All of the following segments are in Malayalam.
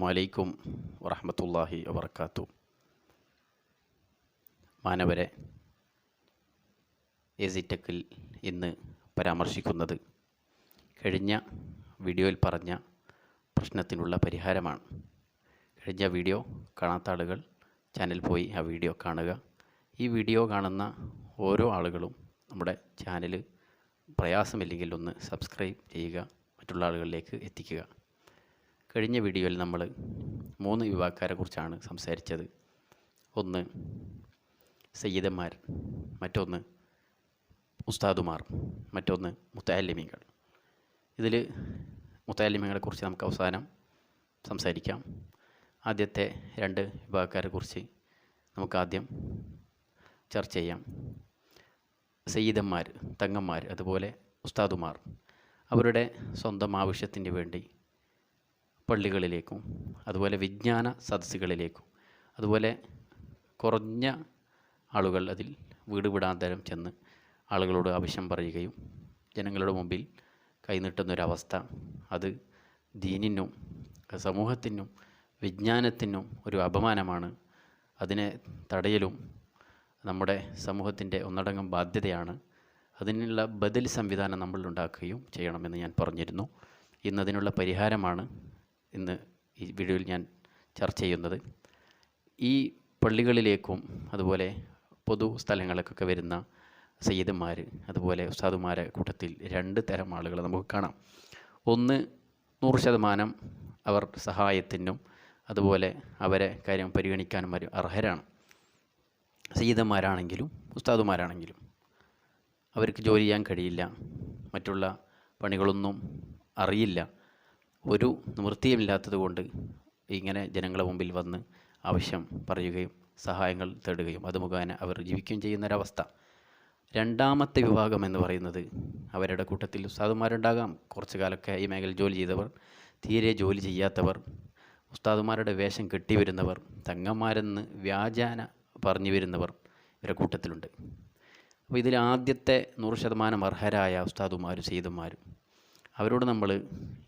അസ്സാം വലൈക്കും വറഹമത്തല്ലാഹി വബർക്കാത്തു മാനവരെ എസിറ്റക്കിൽ ഇന്ന് പരാമർശിക്കുന്നത് കഴിഞ്ഞ വീഡിയോയിൽ പറഞ്ഞ പ്രശ്നത്തിനുള്ള പരിഹാരമാണ്. കഴിഞ്ഞ വീഡിയോ കാണാത്ത ആളുകൾ ചാനൽ പോയി ആ വീഡിയോ കാണുക. ഈ വീഡിയോ കാണുന്ന ഓരോ ആളുകളും നമ്മുടെ ചാനൽ പ്രയാസമില്ലെങ്കിൽ ഒന്ന് സബ്സ്ക്രൈബ് ചെയ്യുക മറ്റുള്ള ആളുകളിലേക്ക് എത്തിക്കുക. കഴിഞ്ഞ വീഡിയോയിൽ നമ്മൾ മൂന്ന് യുവാക്കാരെ കുറിച്ചാണ് സംസാരിച്ചത്. ഒന്ന് സയ്യിദന്മാർ മറ്റൊന്ന് ഉസ്താദുമാർ മറ്റൊന്ന് മുത്താലിമികൾ ഇതിൽ മുത്താലിമികളെ കുറിച്ച് നമുക്ക് അവസാനം സംസാരിക്കാം. ആദ്യത്തെ രണ്ട് വിഭാഗക്കാരെ കുറിച്ച് നമുക്ക് ആദ്യം ചർച്ച ചെയ്യാം. സയ്യിദന്മാർ തങ്ങന്മാർ അതുപോലെ ഉസ്താദുമാർ. അവരുടെ സ്വന്തം ആവശ്യത്തിന് വേണ്ടി പള്ളികളിലേക്കും അതുപോലെ വിജ്ഞാന സദസ്സുകളിലേക്കും അതുപോലെ കുറഞ്ഞ ആളുകൾ അതിൽ വീട് വിടാന്തരം ചെന്ന് ആളുകളോട് ആവശ്യം പറയുകയും ജനങ്ങളുടെ മുമ്പിൽ കൈനീട്ടുന്നൊരവസ്ഥ. അത് ദീനിനും സമൂഹത്തിനും വിജ്ഞാനത്തിനും ഒരു അപമാനമാണ്. അതിനെ തടയലും നമ്മുടെ സമൂഹത്തിന്റെ ഒന്നടങ്കം ബാധ്യതയാണ്. അതിനുള്ള ബദൽ സംവിധാനം നമ്മൾ ഉണ്ടാക്കുകയും ചെയ്യണമെന്ന് ഞാൻ പറഞ്ഞിരുന്നു. ഇന്നതിനുള്ള പരിഹാരമാണ് ഇന്ന് ഈ വീഡിയോയിൽ ഞാൻ ചർച്ച ചെയ്യുന്നത്. ഈ പള്ളികളിലേക്കും അതുപോലെ പൊതു സ്ഥലങ്ങളിലേക്കൊക്കെ വരുന്ന സയ്യിദന്മാർ അതുപോലെ ഉസ്താദുമാരെ കൂട്ടത്തിൽ രണ്ട് തരം ആളുകളെ നമുക്ക് കാണാം. ഒന്ന് നൂറ് ശതമാനം അവർ സഹായത്തിനും അതുപോലെ അവരെ കാര്യം പരിഗണിക്കാനും അവർ അർഹരാണ്. സയ്യിദന്മാരാണെങ്കിലും ഉസ്താദുമാരാണെങ്കിലും അവർക്ക് ജോലി ചെയ്യാൻ കഴിയില്ല. മറ്റുള്ള പണികളൊന്നും അറിയില്ല. ഒരു നിവൃത്തിയുമില്ലാത്തത് കൊണ്ട് ഇങ്ങനെ ജനങ്ങളെ മുമ്പിൽ വന്ന് ആവശ്യം പറയുകയും സഹായങ്ങൾ തേടുകയും അത് മുഖേന അവർ ജീവിക്കുകയും ചെയ്യുന്നൊരവസ്ഥ. രണ്ടാമത്തെ വിഭാഗം എന്ന് പറയുന്നത് അവരുടെ കൂട്ടത്തിൽ ഉസ്താദുമാരുണ്ടാകാം. കുറച്ചു കാലമൊക്കെ ഈ മേഖലയിൽ ജോലി ചെയ്തവർ തീരെ ജോലി ചെയ്യാത്തവർ ഉസ്താദുമാരുടെ വേഷം കെട്ടി വരുന്നവർ തങ്ങന്മാരെന്ന് വ്യാജാന പറഞ്ഞു വരുന്നവർ ഇവരുടെ കൂട്ടത്തിലുണ്ട്. അപ്പോൾ ഇതിൽ ആദ്യത്തെ നൂറ് ശതമാനം അർഹരായ ഉസ്താദുമാരും സീതുമാരും അവരോട് നമ്മൾ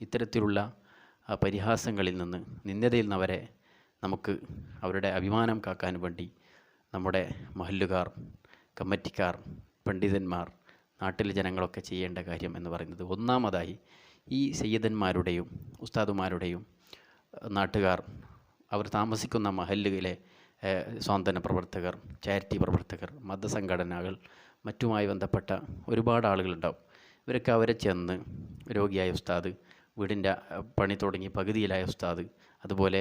ഇത്തരത്തിലുള്ള പരിഹാസങ്ങളിൽ നിന്ന് നിന്ദതയിൽ നിന്ന് അവരെ നമുക്ക് അവരുടെ അഭിമാനം കാക്കാൻ വേണ്ടി നമ്മുടെ മഹല്ലുകാർ കമ്മിറ്റിക്കാർ പണ്ഡിതന്മാർ നാട്ടിലെ ജനങ്ങളൊക്കെ ചെയ്യേണ്ട കാര്യം എന്ന് പറയുന്നത് ഒന്നാമതായി ഈ സയ്യിദന്മാരുടെയും ഉസ്താദുമാരുടെയും നാട്ടുകാർ അവർ താമസിക്കുന്ന മഹല്ലുകളിലെ സ്വാതന്ത്ര്യ പ്രവർത്തകർ ചാരിറ്റി പ്രവർത്തകർ മതസംഘടനകൾ മറ്റുമായി ബന്ധപ്പെട്ട ഒരുപാട് ആളുകളുണ്ടാവും. ഇവരൊക്കെ അവരെ ചെന്ന് രോഗിയായ ഉസ്താദ് വീടിന്റെ പണി തുടങ്ങി പകുതിയിലായ ഉസ്താദ് അതുപോലെ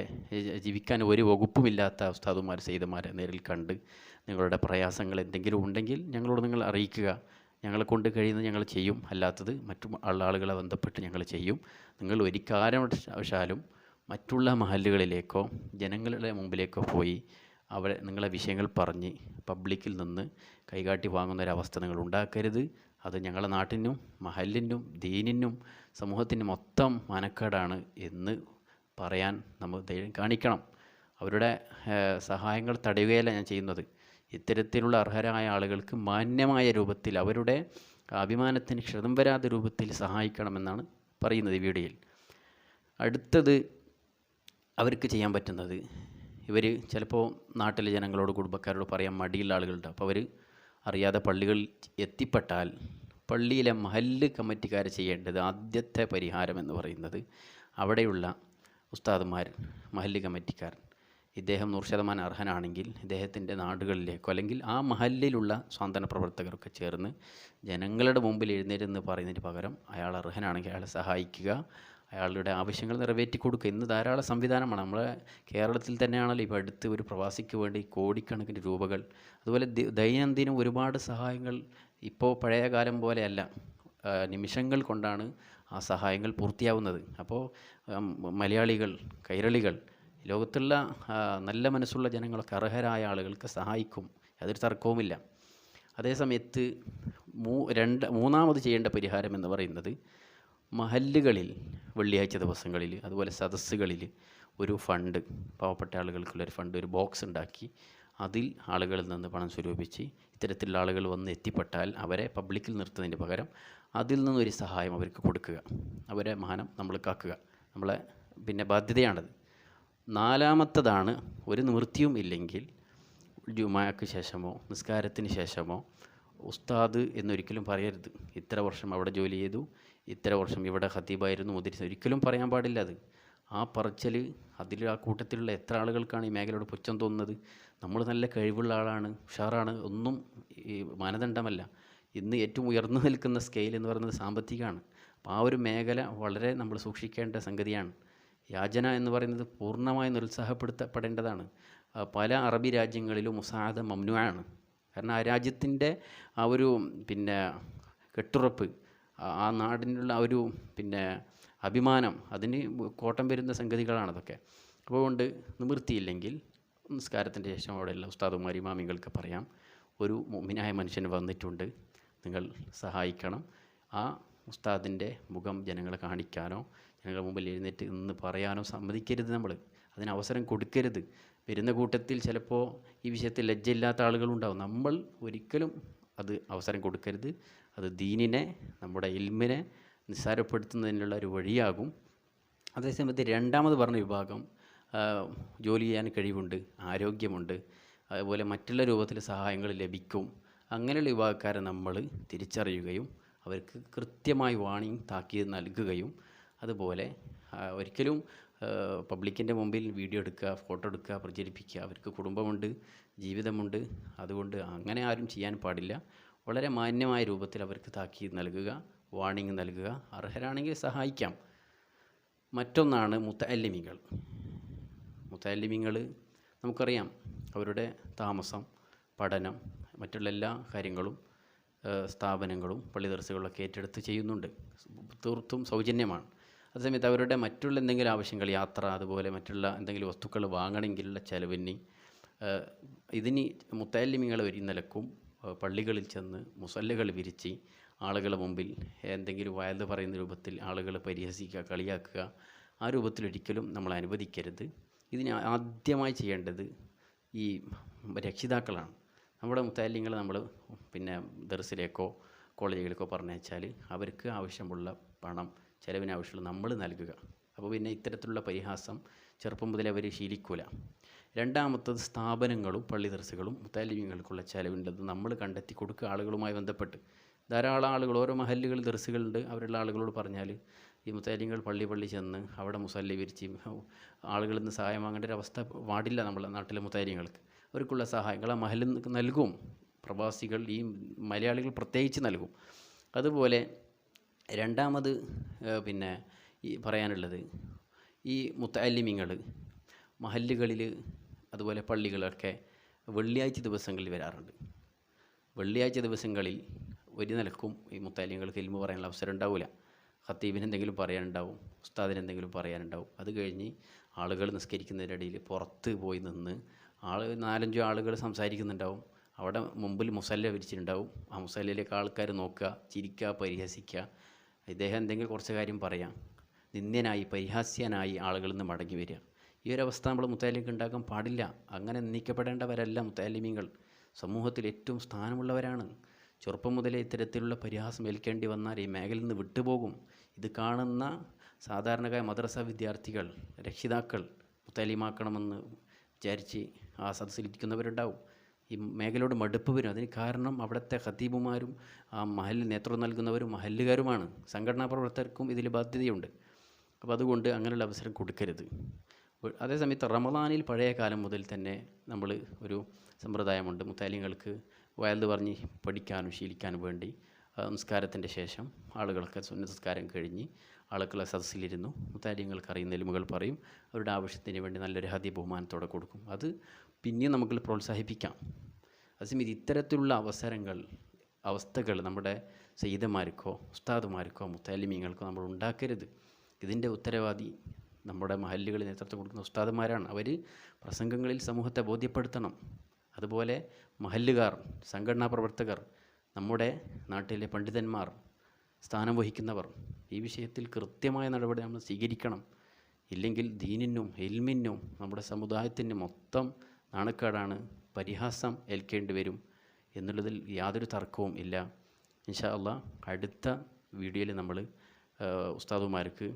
ജീവിക്കാൻ ഒരു വകുപ്പുമില്ലാത്ത ഉസ്താദുമാർ സെയ്തമാരെ നേരിൽ കണ്ട് നിങ്ങളുടെ പ്രയാസങ്ങൾ എന്തെങ്കിലും ഉണ്ടെങ്കിൽ ഞങ്ങളോട് നിങ്ങൾ അറിയിക്കുക. ഞങ്ങളെ കൊണ്ട് കഴിയുന്നത് ഞങ്ങൾ ചെയ്യും. അല്ലാത്തത് മറ്റു ആളുകളെ ബന്ധപ്പെട്ട് ഞങ്ങൾ ചെയ്യും. നിങ്ങൾ ഒരു കാരണവശാലും മറ്റുള്ള മഹല്ലുകളിലേക്കോ ജനങ്ങളുടെ മുമ്പിലേക്കോ പോയി അവരെ നിങ്ങളെ വിഷയങ്ങൾ പറഞ്ഞ് പബ്ലിക്കിൽ നിന്ന് കൈകാട്ടി വാങ്ങുന്നൊരവസ്ഥ നിങ്ങൾ ഉണ്ടാക്കരുത്. അത് ഞങ്ങളുടെ നാട്ടിനും മഹലിനും ദീനിനും സമൂഹത്തിനും മൊത്തം മാനക്കേടാണ് എന്ന് പറയാൻ നമ്മൾ ധൈര്യം കാണിക്കണം. അവരുടെ സഹായങ്ങൾ തടയുകയല്ല ഞാൻ ചെയ്യുന്നത്. ഇത്തരത്തിലുള്ള അർഹരായ ആളുകൾക്ക് മാന്യമായ രൂപത്തിൽ അവരുടെ അഭിമാനത്തിന് ക്ഷതം വരാത്ത രൂപത്തിൽ സഹായിക്കണമെന്നാണ് പറയുന്നത് ഈ വീഡിയോയിൽ. അടുത്തത് അവർക്ക് ചെയ്യാൻ പറ്റുന്നത്. ഇവർ ചിലപ്പോൾ നാട്ടിലെ ജനങ്ങളോട് കുടുംബക്കാരോട് പറയാൻ മടിയുള്ള ആളുകളുണ്ട്. അപ്പോൾ അവർ അറിയാതെ പള്ളികളിൽ എത്തിപ്പെട്ടാൽ പള്ളിയിലെ മഹല്ല് കമ്മിറ്റിക്കാർ ചെയ്യേണ്ടത് ആദ്യത്തെ പരിഹാരം എന്ന് പറയുന്നത് അവിടെയുള്ള ഉസ്താദുമാർ മഹല്ല് കമ്മിറ്റിക്കാർ. ഇദ്ദേഹം നൂറ് ശതമാനം അർഹനാണെങ്കിൽ ഇദ്ദേഹത്തിന്റെ നാടുകളിലേക്കോ അല്ലെങ്കിൽ ആ മഹല്ലിലുള്ള സ്വാതന്ത്ര്യ പ്രവർത്തകരൊക്കെ ചേർന്ന് ജനങ്ങളുടെ മുമ്പിൽ എഴുന്നേരെന്ന് പറയുന്നതിന് പകരം അയാൾ അർഹനാണെങ്കിൽ അയാളെ സഹായിക്കുക. അയാളുടെ ആവശ്യങ്ങൾ നിറവേറ്റി കൊടുക്കുക. ഇന്ന് ധാരാളം സംവിധാനമാണ്. നമ്മളെ കേരളത്തിൽ തന്നെയാണല്ലോ ഇപ്പോൾ അടുത്ത് ഒരു പ്രവാസിക്ക് വേണ്ടി കോടിക്കണക്കിന് രൂപകൾ. അതുപോലെ ദൈനംദിനം ഒരുപാട് സഹായങ്ങൾ ഇപ്പോൾ പഴയ കാലം പോലെയല്ല. നിമിഷങ്ങൾ കൊണ്ടാണ് ആ സഹായങ്ങൾ പൂർത്തിയാവുന്നത്. അപ്പോൾ മലയാളികൾ കൈരളികൾ ലോകത്തുള്ള നല്ല മനസ്സുള്ള ജനങ്ങളൊക്കെ അർഹരായ ആളുകൾക്ക് സഹായിക്കും. അതൊരു തർക്കവുമില്ല. അതേസമയത്ത് മൂ രണ്ട് മൂന്നാമത് ചെയ്യേണ്ട പരിഹാരം എന്ന് പറയുന്നത് മഹല്ലുകളിൽ വെള്ളിയാഴ്ച ദിവസങ്ങളിൽ അതുപോലെ സദസ്സുകളിൽ ഒരു ഫണ്ട് പാവപ്പെട്ട ആളുകൾക്കുള്ളൊരു ഫണ്ട് ഒരു ബോക്സ് ഉണ്ടാക്കി അതിൽ ആളുകളിൽ നിന്ന് പണം സ്വരൂപിച്ച് ഇത്തരത്തിലുള്ള ആളുകൾ വന്ന് എത്തിപ്പെട്ടാൽ അവരെ പബ്ലിക്കിൽ നിർത്തുന്നതിന് പകരം അതിൽ നിന്നൊരു സഹായം അവർക്ക് കൊടുക്കുക. അവരെ മാനം നമ്മൾ കാക്കുക. നമ്മളെ പിന്നെ ബാധ്യതയാണത്. നാലാമത്തതാണ് ഒരു നിവൃത്തിയും ഇല്ലെങ്കിൽ ജുമാക്ക് ശേഷമോ നിസ്കാരത്തിന് ശേഷമോ ഉസ്താദ് എന്നൊരിക്കലും പറയരുത്. ഇത്ര വർഷം അവിടെ ജോലി ചെയ്തു ഇത്ര വർഷം ഇവിടെ ഖത്തീബായിരുന്നു മുതിരി ഒരിക്കലും പറയാൻ പാടില്ല അത്. ആ പറച്ചൽ അതിൽ ആ കൂട്ടത്തിലുള്ള എത്ര ആളുകൾക്കാണ് ഈ മേഖലയോട് പുച്ഛം തോന്നുന്നത്? നമ്മൾ നല്ല കഴിവുള്ള ആളാണ് ഉഷാറാണ് ഒന്നും ഈ മാനദണ്ഡമല്ല. ഇന്ന് ഏറ്റവും ഉയർന്നു നിൽക്കുന്ന സ്കെയിൽ എന്ന് പറയുന്നത് സാമ്പത്തികമാണ്. അപ്പോൾ ആ ഒരു മേഖല വളരെ നമ്മൾ സൂക്ഷിക്കേണ്ട സംഗതിയാണ്. യാചന എന്ന് പറയുന്നത് പൂർണമായി നിരുത്സാഹപ്പെടുത്തപ്പെടേണ്ടതാണ്. പല അറബി രാജ്യങ്ങളിലും മുസാദ മമ്നുവാണ് കാരണം ആ രാജ്യത്തിന്റെ ആ ഒരു പിന്നെ കെട്ടുറപ്പ് ആ- നാടിനുള്ള ഒരു പിന്നെ അഭിമാനം അതിന് കോട്ടം വരുന്ന സംഗതികളാണ് അതൊക്കെ അതുകൊണ്ട് നിവൃത്തിയില്ലെങ്കിൽ നിസ്കാരത്തിന്റെ ശേഷം അവിടെയുള്ള ഉസ്താദുമാർ ഇമാമികൾക്ക് പറയാം ഒരു മുമിനായ മനുഷ്യൻ വന്നിട്ടുണ്ട് നിങ്ങൾ സഹായിക്കണം. ആ ഉസ്താദിന്റെ മുഖം ജനങ്ങളെ കാണിക്കാനോ ജനങ്ങളുടെ മുമ്പിൽ എഴുന്നേറ്റ് നിന്ന് പറയാനോ സമ്മതിക്കരുത് നമ്മൾ. അതിന് അവസരം കൊടുക്കരുത്. വരുന്ന കൂട്ടത്തിൽ ചിലപ്പോൾ ഈ വിഷയത്തിൽ ലജ്ജയില്ലാത്ത ആളുകളുണ്ടാവും. നമ്മൾ ഒരിക്കലും അത് അവസരം കൊടുക്കരുത്. അത് ദീനിനെ നമ്മുടെ ഇൽമിനെ നിസ്സാരപ്പെടുത്തുന്നതിനുള്ള ഒരു വഴിയാകും. അതേസമയത്ത് രണ്ടാമത് പറഞ്ഞ വിഭാഗം ജോലി ചെയ്യാൻ കഴിവുണ്ട് ആരോഗ്യമുണ്ട് അതുപോലെ മറ്റുള്ള രൂപത്തിൽ സഹായങ്ങൾ ലഭിക്കും. അങ്ങനെയുള്ള വിഭാഗക്കാരെ നമ്മൾ തിരിച്ചറിയുകയും അവർക്ക് കൃത്യമായി വാണിംഗ് താക്കീത് നൽകുകയും അതുപോലെ ഒരിക്കലും പബ്ലിക്കിന്റെ മുമ്പിൽ വീഡിയോ എടുക്കുക ഫോട്ടോ എടുക്കുക പ്രചരിപ്പിക്കുക. അവർക്ക് കുടുംബമുണ്ട് ജീവിതമുണ്ട്. അതുകൊണ്ട് അങ്ങനെ ആരും ചെയ്യാൻ പാടില്ല. വളരെ മാന്യമായ രൂപത്തിൽ അവർക്ക് താക്കീത് നൽകുക വാണിംഗ് നൽകുക അർഹരാണെങ്കിൽ സഹായിക്കാം. മറ്റൊന്നാണ് മുത്തല്ലിമികൾ മുത്തല്ലിമികൾ നമുക്കറിയാം അവരുടെ താമസം പഠനം മറ്റുള്ള എല്ലാ കാര്യങ്ങളും സ്ഥാപനങ്ങളും പള്ളി ദർസുകളൊക്കെ ഏറ്റെടുത്ത് ചെയ്യുന്നുണ്ട്. തീർത്തും സൗജന്യമാണ്. അതേസമയത്ത് അവരുടെ മറ്റുള്ള എന്തെങ്കിലും ആവശ്യങ്ങൾ യാത്ര അതുപോലെ മറ്റുള്ള എന്തെങ്കിലും വസ്തുക്കൾ വാങ്ങണമെങ്കിലുള്ള ചിലവിന് ഇതിന് മുത്തല്ലിമികൾ ഒരു നിലക്കും പള്ളികളിൽ ചെന്ന് മുസല്ലകൾ വിരിച്ച് ആളുകളെ മുമ്പിൽ എന്തെങ്കിലും വയത് പറയുന്ന രൂപത്തിൽ ആളുകളെ പരിഹസിക്കുക കളിയാക്കുക ആ രൂപത്തിലൊരിക്കലും നമ്മൾ അനുവദിക്കരുത്. ഇതിന് ആദ്യമായി ചെയ്യേണ്ടത് ഈ രക്ഷിതാക്കളാണ്. നമ്മുടെ മുത്താലിങ്ങൾ നമ്മൾ പിന്നെ ദർസിലേക്കോ കോളേജുകളിലേക്കോ പറഞ്ഞയച്ചാൽ അവർക്ക് ആവശ്യമുള്ള പണം ചിലവിനാവശ്യമുള്ള നമ്മൾ നൽകുക. അപ്പോൾ പിന്നെ ഇത്തരത്തിലുള്ള പരിഹാസം ചെറുപ്പം മുതലേ അവർ ശീലിക്കൂല. രണ്ടാമത്തത് സ്ഥാപനങ്ങളും പള്ളി ദർസുകളും മുത്താലിമ്യങ്ങൾക്കുള്ള ചെലവുണ്ടത് നമ്മൾ കണ്ടെത്തി കൊടുക്കുക ആളുകളുമായി ബന്ധപ്പെട്ട്. ധാരാളം ആളുകൾ ഓരോ മഹല്ലുകൾ ദർസുകളുണ്ട്. അവരുള്ള ആളുകളോട് പറഞ്ഞാൽ ഈ മുത്താലിങ്ങൾ പള്ളി പള്ളി ചെന്ന് അവിടെ മുസല്ലി വിരിച്ച് ആളുകളിൽ നിന്ന് സഹായം വാങ്ങേണ്ട ഒരു അവസ്ഥ പാടില്ല നമ്മളെ നാട്ടിലെ മുത്താലിങ്ങൾക്ക്. അവർക്കുള്ള സഹായങ്ങൾ ആ മഹലിൽ നൽകും. പ്രവാസികൾ ഈ മലയാളികൾ പ്രത്യേകിച്ച് നൽകും. അതുപോലെ രണ്ടാമത് പിന്നെ ഈ പറയാനുള്ളത് ഈ മുത്താലിമിങ്ങൾ മഹല്ലുകളിൽ അതുപോലെ പള്ളികളൊക്കെ വെള്ളിയാഴ്ച ദിവസങ്ങളിൽ വരാറുണ്ട്. വെള്ളിയാഴ്ച ദിവസങ്ങളിൽ ഒരു നിലക്കും ഈ മുത്താലിങ്ങൾക്ക് ഇൽമു പറയാനുള്ള അവസരം ഉണ്ടാവില്ല ഖത്തീബിന് എന്തെങ്കിലും പറയാനുണ്ടാവും ഉസ്താദിന് എന്തെങ്കിലും പറയാനുണ്ടാവും. അത് കഴിഞ്ഞ് ആളുകൾ നിസ്കരിക്കുന്നതിനിടയിൽ പുറത്ത് പോയി നിന്ന് ആൾ നാലഞ്ചോ ആളുകൾ സംസാരിക്കുന്നുണ്ടാവും. അവിടെ മുമ്പിൽ മുസല്ല വിരിച്ചിട്ടുണ്ടാവും. ആ മുസല്ലയിലേക്ക് ആൾക്കാർ നോക്കുക ചിരിക്കുക പരിഹസിക്കുക. ഇദ്ദേഹം എന്തെങ്കിലും കുറച്ച് കാര്യം പറയാം. നിന്ദ്യനായി പരിഹാസ്യനായി ആളുകളിൽ നിന്ന് മടങ്ങി വരിക. ഈ ഒരു അവസ്ഥ നമ്മൾ മുത്തലിമിക്ക് ഉണ്ടാക്കാൻ പാടില്ല. അങ്ങനെ നീക്കപ്പെടേണ്ടവരല്ല മുത്താലിമീങ്ങൾ സമൂഹത്തിൽ ഏറ്റവും സ്ഥാനമുള്ളവരാണ്. ചെറുപ്പം മുതലേ ഇത്തരത്തിലുള്ള പരിഹാസം ഏൽക്കേണ്ടി വന്നാൽ ഈ മേഖലയിൽ നിന്ന് വിട്ടുപോകും. ഇത് കാണുന്ന സാധാരണക്കായ മദ്രസ വിദ്യാർത്ഥികൾ രക്ഷിതാക്കൾ മുത്താലിമാക്കണമെന്ന് വിചാരിച്ച് ആ സദസ്സിലിരിക്കുന്നവരുണ്ടാവും ഈ മേഖലയോട് മടുപ്പ് വരും. അതിന് കാരണം അവിടുത്തെ ഖത്തീബുമാരും ആ മഹലിൽ നേതൃത്വം നൽകുന്നവരും മഹല്ലുകാരുമാണ്. സംഘടനാ പ്രവർത്തകർക്കും ഇതിൽ ബാധ്യതയുണ്ട്. അപ്പോൾ അതുകൊണ്ട് അങ്ങനെയുള്ള അവസരം കൊടുക്കരുത്. അതേസമയത്ത് റമദാനിൽ പഴയ കാലം മുതൽ തന്നെ നമ്മൾ ഒരു സമ്പ്രദായമുണ്ട്. മുത്താലിങ്ങൾക്ക് വയൽത് പറഞ്ഞ് പഠിക്കാനും ശീലിക്കാനും വേണ്ടി നമസ്കാരത്തിന്റെ ശേഷം ആളുകളൊക്കെ സുന്നസ്കാരം കഴിഞ്ഞ് ആളുകളെ സദസ്സിലിരുന്നു. മുത്താലിങ്ങൾക്ക് അറിയുന്ന എലിമുകൾ പറയും അവരുടെ ആവശ്യത്തിന് വേണ്ടി നല്ലൊരു ഹതി ബഹുമാനത്തോടെ കൊടുക്കും. അത് പിന്നെ നമുക്ക് പ്രോത്സാഹിപ്പിക്കാം. അതേസമയത്ത് ഇത്തരത്തിലുള്ള അവസരങ്ങൾ അവസ്ഥകൾ നമ്മുടെ സയ്യിദന്മാർക്കോ ഉസ്താദുമാർക്കോ മുത്താലിമീങ്ങൾക്കോ നമ്മൾ ഉണ്ടാക്കരുത്. ഇതിന്റെ ഉത്തരവാദി നമ്മുടെ മഹല്ലുകളിൽ നേതൃത്വം കൊടുക്കുന്ന ഉസ്താദന്മാരാണ് അവർ പ്രസംഗങ്ങളിൽ സമൂഹത്തെ ബോധ്യപ്പെടുത്തണം. അതുപോലെ മഹല്ലുകാർ സംഘടനാ പ്രവർത്തകർ നമ്മുടെ നാട്ടിലെ പണ്ഡിതന്മാർ സ്ഥാനം വഹിക്കുന്നവർ ഈ വിഷയത്തിൽ കൃത്യമായ നടപടി നമ്മൾ സ്വീകരിക്കണം. ഇല്ലെങ്കിൽ ദീനിനും എൽമിനും നമ്മുടെ സമുദായത്തിന് മൊത്തം നാണക്കേടാണ്. പരിഹാസം ഏൽക്കേണ്ടി വരും എന്നുള്ളതിൽ യാതൊരു തർക്കവും ഇല്ല. ഇൻഷാ അള്ളാ അടുത്ത വീഡിയോയിൽ നമ്മൾ ഉസ്താദുമാർക്ക്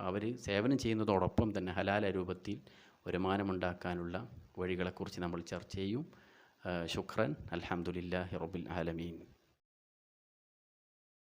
അവർ സേവനം ചെയ്യുന്നതോടൊപ്പം തന്നെ ഹലാല രൂപത്തിൽ വരുമാനമുണ്ടാക്കാനുള്ള വഴികളെക്കുറിച്ച് നമ്മൾ ചർച്ച ചെയ്യും. ശുക്രൻ അലഹമുല്ലാ റബ്ബിൽ ആലമീൻ.